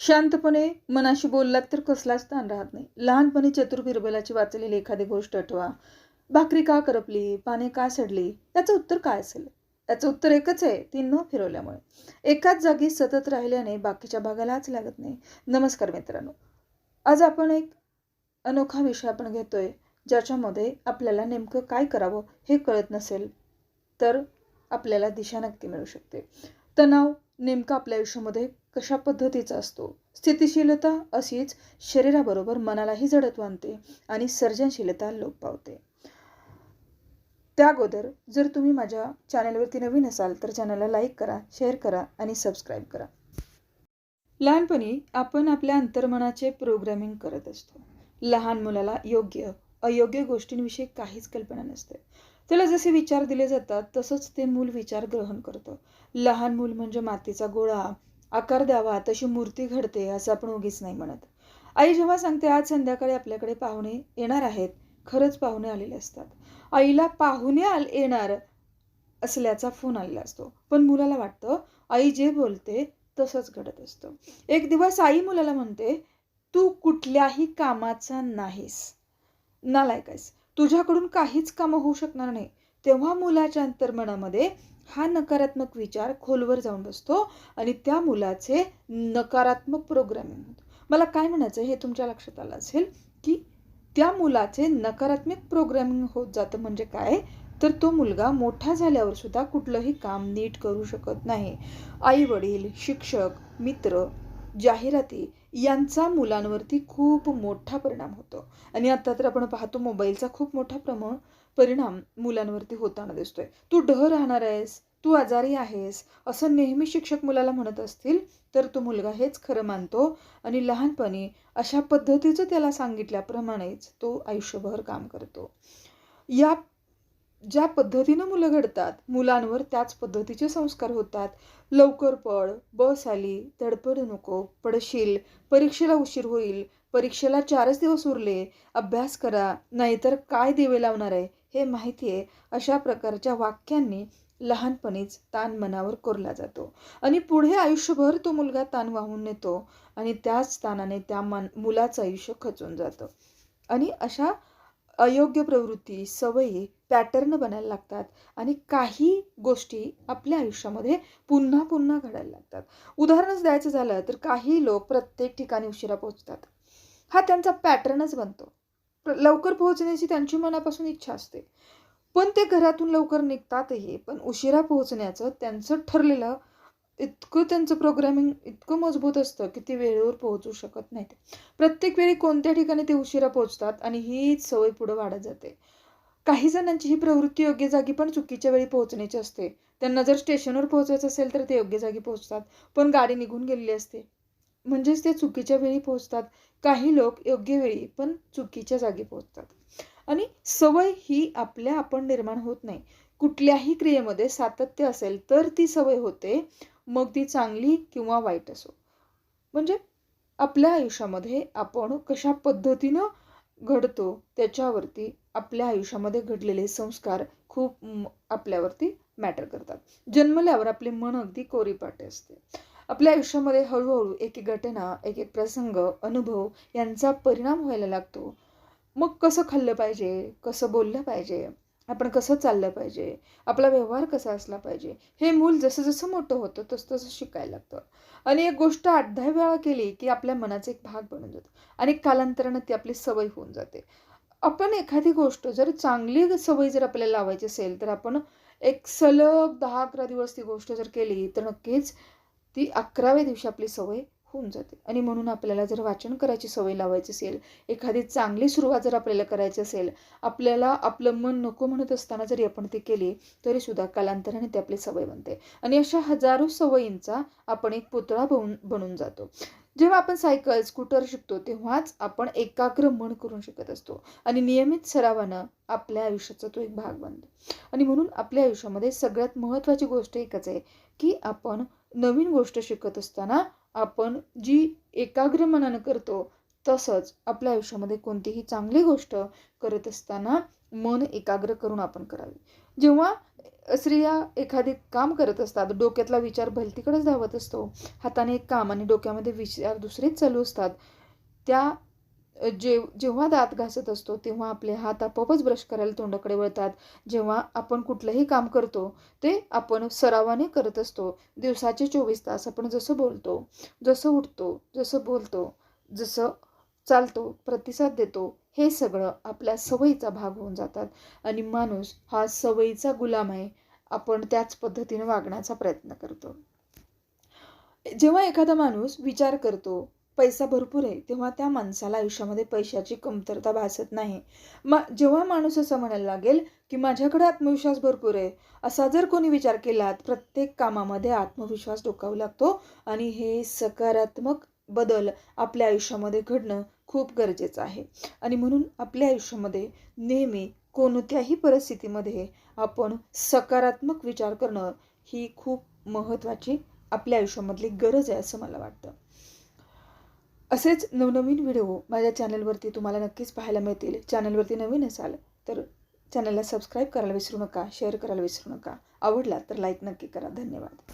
शांतपणे मनाशी बोललात तर कसलाच ताण राहत नाही. लहानपणी चतुर बिरबलाची वाचलेली एखादी गोष्ट आठवा. भाकरी का करपली? पाने का सडली? याचं उत्तर काय असेल? याचं उत्तर एकच आहे ती न फिरवल्यामुळे. एकाच जागी सतत राहिल्याने बाकीच्या भागालाच लागत नाही. नमस्कार मित्रांनो. आज आपण एक अनोखा विषय आपण घेतोय ज्याच्यामध्ये आपल्याला नेमकं काय करावं हे कळत नसेल तर आपल्याला दिशा नक्की मिळू शकते. तणाव नेमका आपल्या आयुष्यामध्ये कशा पद्धतीचा असतो? स्थितिशीलता अशीच शरीराबरोबर मनालाही जडत्व आणते आणि सर्जनशीलता लोप पावते. त्या अगोदर जर तुम्ही माझ्या चॅनलवरती नवीन असाल तर चॅनलला लाईक करा शेअर करा आणि सबस्क्राईब करा. लहानपणी आपण आपल्या अंतर्मनाचे प्रोग्रामिंग करत असतो. लहान मुलाला योग्य अयोग्य गोष्टींविषयी काहीच कल्पना नसते. त्याला जसे विचार दिले जातात तसंच ते मूल विचार ग्रहण करतं. लहान मूल म्हणजे मातीचा गोळा आकार द्यावा तशी मूर्ती घडते असं आपण उगीच नाही म्हणत. आई जेव्हा सांगते आज संध्याकाळी आपल्याकडे पाहुणे येणार आहेत खरंच पाहुणे आलेले असतात. आईला पाहुणे आल येणार असल्याचा फोन आलेला असतो. पण मुलाला वाटतं आई जे बोलते तसंच घडत असतं. एक दिवस आई मुलाला म्हणते तू कुठल्याही कामाचा नाहीस. नालायक तुझ्याकडून काहीच कामं होऊ शकणार नाही. तेव्हा मुलाच्या अंतर्मनामध्ये हा नकारात्मक विचार खोलवर जाऊन बसतो आणि त्या मुलाचे नकारात्मक प्रोग्रामिंग होतं. मला काय म्हणायचं हे तुमच्या लक्षात आलं असेल की त्या मुलाचे नकारात्मक प्रोग्रामिंग होत जातं म्हणजे काय? तर तो मुलगा मोठा झाल्यावर सुद्धा कुठलंही काम नीट करू शकत नाही. आई वडील शिक्षक मित्र जाहिराती यांचा मुलांवरती खूप मोठा परिणाम होतो. आणि आता तर आपण पाहतो मोबाईलचा खूप मोठा प्रमाण परिणाम मुलांवरती होताना दिसतोय. तू डह राहणार आहेस तू आजारी आहेस असं नेहमी शिक्षक मुलाला म्हणत असतील तर तो मुलगा हेच खरं मानतो. आणि लहानपणी अशा पद्धतीचं त्याला सांगितल्याप्रमाणेच तो आयुष्यभर काम करतो. या ज्या पद्धतीनं मुलं घडतात मुलांवर त्याच पद्धतीचे संस्कार होतात. लवकर पड बस आली धडपड नको पडशील परीक्षेला उशीर होईल परीक्षेला चारच दिवस उरले अभ्यास करा नाहीतर काय दिवे लावणार आहे हे माहिती आहे अशा प्रकारच्या वाक्यांनी लहानपणीच ताण मनावर कोरला जातो. आणि पुढे आयुष्यभर तो मुलगा ताण वाहून नेतो आणि त्याच ताणाने त्या मन मुलाचं आयुष्य खचून जातं. आणि अशा अयोग्य प्रवृत्ती सवयी पॅटर्न बनायला लागतात आणि काही गोष्टी आपल्या आयुष्यामध्ये पुन्हा पुन्हा घडायला लागतात. उदाहरणच द्यायचं झालं तर काही लोक प्रत्येक ठिकाणी उशिरा पोहोचतात. हा त्यांचा पॅटर्नच बनतो. लवकर पोहोचण्याची त्यांची मनापासून इच्छा असते. पण ते घरातून लवकर निघतातही पण उशिरा पोहोचण्याचं त्यांचं ठरलेलं इतकं त्यांचं प्रोग्रामिंग इतकं मजबूत असतं की ते वेळेवर पोहोचू शकत नाहीत. प्रत्येक वेळी कोणत्या ठिकाणी ते उशिरा पोहोचतात आणि हीच सवय पुढं वाढत जाते. काही जणांची ही प्रवृत्ती योग्य जागी पण चुकीच्या वेळी पोहोचण्याची असते. त्यांना जर स्टेशनवर पोहोचायचं असेल तर ते योग्य जागी पोहोचतात. पण गाडी निघून गेलेली असते. म्हणजेच ते चुकीच्या वेळी पोहोचतात. काही लोक योग्य वेळी पण चुकीच्या जागी पोहोचतात. आणि सवय ही आपल्या आपण निर्माण होत नाही. कुठल्याही क्रियेमध्ये सातत्य असेल तर ती सवय होते. मग ती चांगली किंवा वाईट असो. म्हणजे आपल्या आयुष्यामध्ये आपण कशा पद्धतीनं घडतो त्याच्यावरती आपल्या आयुष्यामध्ये घडलेले संस्कार खूप आपल्यावरती मॅटर करतात. जन्मल्यावर आपले मन अगदी कोरीपाटे असते. आपल्या आयुष्यामध्ये हळूहळू एक एक घटना एक एक प्रसंग अनुभव यांचा परिणाम व्हायला लागतो. मग कसं खाल्लं पाहिजे कसं बोललं पाहिजे आपण कसं चाललं पाहिजे? आपला व्यवहार कसा असला पाहिजे? हे मूल जसं जसं मोठं होतं तसं तसं शिकायला लागतं. आणि एक गोष्ट आठ दहा वेळा केली की आपल्या मनाचा एक भाग बनून जातो आणि कालांतरानं ती आपली सवय होऊन जाते. आपण एखादी गोष्ट जर चांगली सवय जर आपल्याला लावायची असेल तर आपण एक सलग दहा अकरा दिवस ती गोष्ट जर केली तर नक्कीच ती अकराव्या दिवशी आपली सवय होऊन जाते. आणि म्हणून आपल्याला जर वाचन करायची सवय लावायची असेल एखादी चांगली सुरुवात जर आपल्याला करायची असेल आपल्याला आपलं मन नको म्हणत असताना जरी आपण ती केली तरीसुद्धा कालांतराने ती आपली सवय बनते. आणि अशा हजारो सवयींचा आपण एक पुतळा बनून बनून जातो. जेव्हा आपण सायकल स्कूटर शिकतो तेव्हाच आपण एकाग्र मन करून शिकत असतो. आणि नियमित सरावानं आपल्या आयुष्याचा तो एक भाग बनतो. आणि म्हणून आपल्या आयुष्यामध्ये सगळ्यात महत्त्वाची गोष्ट एकच आहे की आपण नवीन गोष्ट शिकत असताना आपण जी एकाग्र मनानं करतो तसंच आपल्या आयुष्यामध्ये कोणतीही चांगली गोष्ट करत असताना मन एकाग्र करून आपण करावी. जेव्हा स्त्रिया एखादे काम करत असतात डोक्यातला विचार भलतीकडेच धावत असतो हाताने एक काम आणि डोक्यामध्ये विचार दुसरेच चालू असतात त्या जे जेव्हा दात घासत असतो तेव्हा आपले हात आपोआपच ब्रश करायला तोंडाकडे वळतात. जेव्हा आपण कुठलंही काम करतो ते आपण सरावाने करत असतो. दिवसाचे चोवीस तास आपण जसं बोलतो जसं उठतो जसं बोलतो जसं चालतो प्रतिसाद देतो हे सगळं आपल्या सवयीचा भाग होऊन जातात. आणि माणूस हा सवयीचा गुलाम आहे आपण त्याच पद्धतीने वागण्याचा प्रयत्न करतो. जेव्हा एखादा माणूस विचार करतो पैसा भरपूर आहे तेव्हा त्या माणसाला आयुष्यामध्ये पैशाची कमतरता भासत नाही. मा जेव्हा माणूस असं म्हणायला लागेल की माझ्याकडे आत्मविश्वास भरपूर आहे असा जर कोणी विचार केला प्रत्येक कामामध्ये आत्मविश्वास डोकावू लागतो आणि हे सकारात्मक बदल आपल्या आयुष्यामध्ये घडणं खूप गरजेचं आहे. आणि म्हणून आपल्या आयुष्यामध्ये नेहमी कोणत्याही परिस्थितीमध्ये आपण सकारात्मक विचार करणं ही खूप महत्त्वाची आपल्या आयुष्यामधली गरज आहे असं मला वाटतं. असेच नवनवीन व्हिडिओ माझ्या चॅनलवरती तुम्हाला नक्कीच पाहायला मिळतील. चॅनलवरती नवीन असाल तर चॅनलला सबस्क्राईब करायला विसरू नका शेअर करायला विसरू नका. आवडला तर लाईक नक्की करा. धन्यवाद.